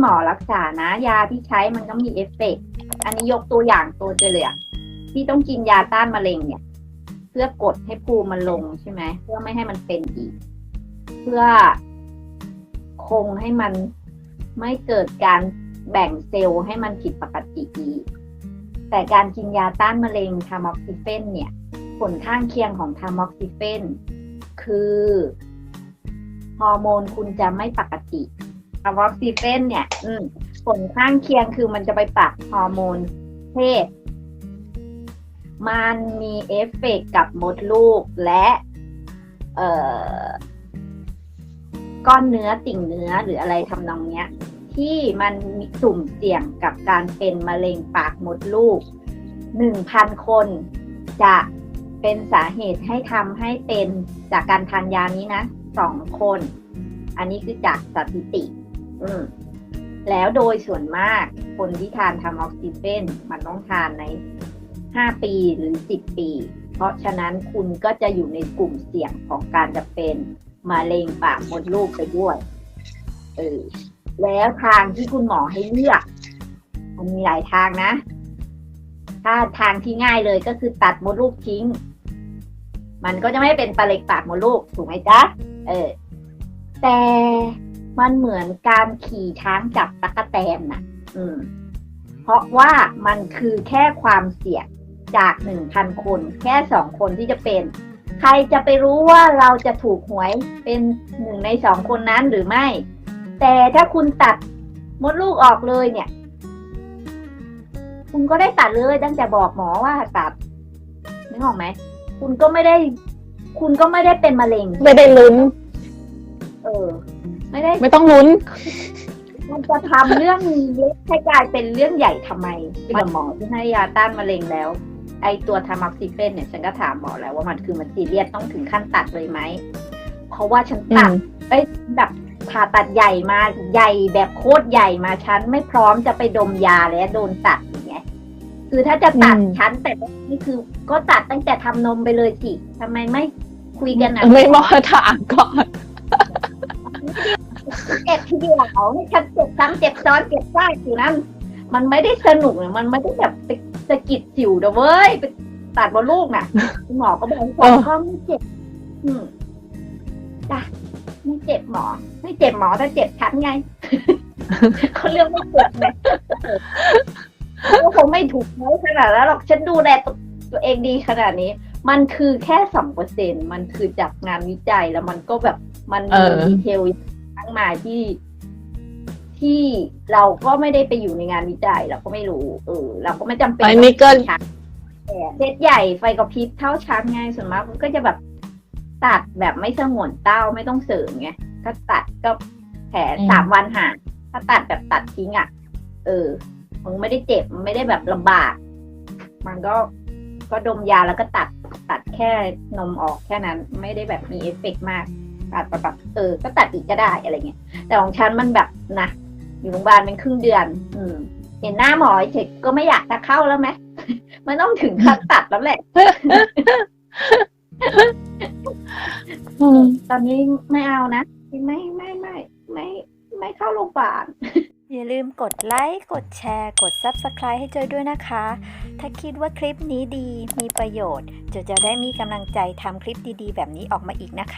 หมอรักษานะ ยาที่ใช้มันก็มีเอฟเฟกต์อันนี้ยกตัวอย่างตัวเจเลยที่ต้องกินยาต้านมะเร็งเนี่ย เพื่อกดให้ภูมิมันลงใช่ไหมเพื่อไม่ให้มันเป็นอีก เพื่อคงให้มันไม่เกิดการแบ่งเซลล์ให้มันผิดปกติอีก แต่การกินยาต้านมะเร็งทามอกซิเฟนเนี่ย ผลข้างเคียงของทามอกซิเฟนคือ ฮอร์โมนคุณจะไม่ปก ติทามอกซิเฟนเนี่ย อืมผลข้างเคียงคือมันจะไปปรับฮอร์โมนเพศ มันมีเอฟเฟกต์กับมดลูกและ เอ่อ ก้อนเนื้อติ่งเนื้อหรืออะไรทำนองเนี้ย ที่มันมีสุ่มเสี่ยงกับการเป็นมะเร็งปากมดลูกหนึ่งพันคนจะเป็นสาเหตุให้ทำให้เป็นจากการทานยานี้นะสองคน อันนี้คือจากสถิติอืม แล้วโดยส่วนมากคนที่ทานทำออกซิเฟนมันต้องทานใน 5 ปีหรือ 10 ปี เพราะฉะนั้นคุณก็จะอยู่ในกลุ่มเสี่ยงของการจะเป็นมะเร็งปากมดลูกไปด้วย เออ แล้วทางที่คุณหมอให้เลือกมันมีหลายทางนะ ถ้าทางที่ง่ายเลยก็คือตัดมดลูกทิ้ง มันก็จะไม่เป็นปลาเล็กปากมดลูกถูกไหมจ๊ะ เออ แต่ มันเหมือนการขี่ช้างจับตะกแตนน่ะ อืม เพราะว่ามันคือแค่ความเสี่ยงจากหนึ่งพันคน แค่สองคนที่จะเป็น ใครจะไปรู้ว่าเราจะถูกหวยเป็นหนึ่งในสองคนนั้นหรือไม่ แต่ถ้าคุณตัดมดลูกออกเลยเนี่ย คุณก็ได้ตัดเลยตั้งแต่บอกหมอว่าตัดนึกออกไหมคุณก็ไม่ได้ คุณก็ไม่ได้เป็นมะเร็ง ไม่ได้ลุ้น เออ ไม่ได้ไม่ต้องลุ้น มันจะทำเรื่องเล็กให้กลายเป็นเรื่องใหญ่ทำไมกับหมอที่ให้ยาต้านมะเร็งแล้ว ไอตัวทามักซิเฟนเนี่ยฉันก็ถามหมอแล้วว่ามันคือมันซีเรียสต้องถึงขั้นตัดเลยไหม เพราะว่าฉันตัดอืมเอ้ยแบบผ่าตัดใหญ่มาใหญ่แบบโคตรใหญ่มาฉันไม่พร้อมจะไปดมยาแล้วโดนตัดอย่างเงี้ยคือถ้าจะตัดอืม ฉันแต่นี่คือ ก็ตัดตั้งแต่ทำนมไปเลยสิทำไมไม่คุยกันอะ ไม่บอกถามก่อน เจ็บทีเดียวให้ฉันเจ็บซ้ำเจ็บซ้อนเจ็บซากอยู่นั้น มันไม่ได้สนุกเนี่ยมันไม่ได้แบบไปสะกิดสิวนะเว้ยไปตัดบนลูกน่ะคุณหมอก็บอกเออว่าไม่เจ็บ อืมจ้ะไม่เจ็บหมอ ไม่เจ็บหมอแต่เจ็บฉันไงเขาเรื่องไม่เจ็บไงก็คงไม่ถูกไว้ขนาดนั้นหรอกฉันดูแลตัวตัวเองดีขนาดนี้ มันคือแค่สองเปอร์เซ็นมันคือจากงานวิจัยแล้วมันก็แบบมันเอมีอดีเทลทั้งมาที่ ที่เราก็ไม่ได้ไปอยู่ในงานวิจัยเราก็ไม่รู้เออเราก็ไม่จำเป็นอันนี้ก็ช้างแต่เซตใหญ่ไฟกระพริบเท่าช้างไงส่วนมากมันก็จะแบบตัดแบบไม่สงวนเต้าไม่ต้องเสริมไงก็ตัดก็แผลอืมสามวันหายถ้าตัดแบบตัดทิ้งอะ เออมันไม่ได้เจ็บมันไม่ได้แบบลำบาก มันก็ก็ดมยาแล้วก็ตัดตัดแค่นมออกแค่นั้น ไม่ได้แบบมีเอฟเฟกต์มากตัดแบบแบบเออ ก็ตัดอีกก็ได้อะไรเงี้ยแต่ของฉันมันแบบนะ อยู่โรงพยาบาลเป็นครึ่งเดือน อืม เห็นหน้าหมอเฉยๆก็ไม่อยากจะเข้าแล้วไหมมันต้องถึงขั้นตัดแล้วแหละอืมตอนนี้ไม่เอานะไม่ไม่ไม่ไม่ไม่เข้าโรงพยาบาลอย่าลืมกดไลค์ กดแชร์ กด Subscribe ให้จอยด้วยนะคะ ถ้าคิดว่าคลิปนี้ดีมีประโยชน์จอยจะได้มีกำลังใจทำคลิปดีๆ แบบนี้ออกมาอีกนะคะ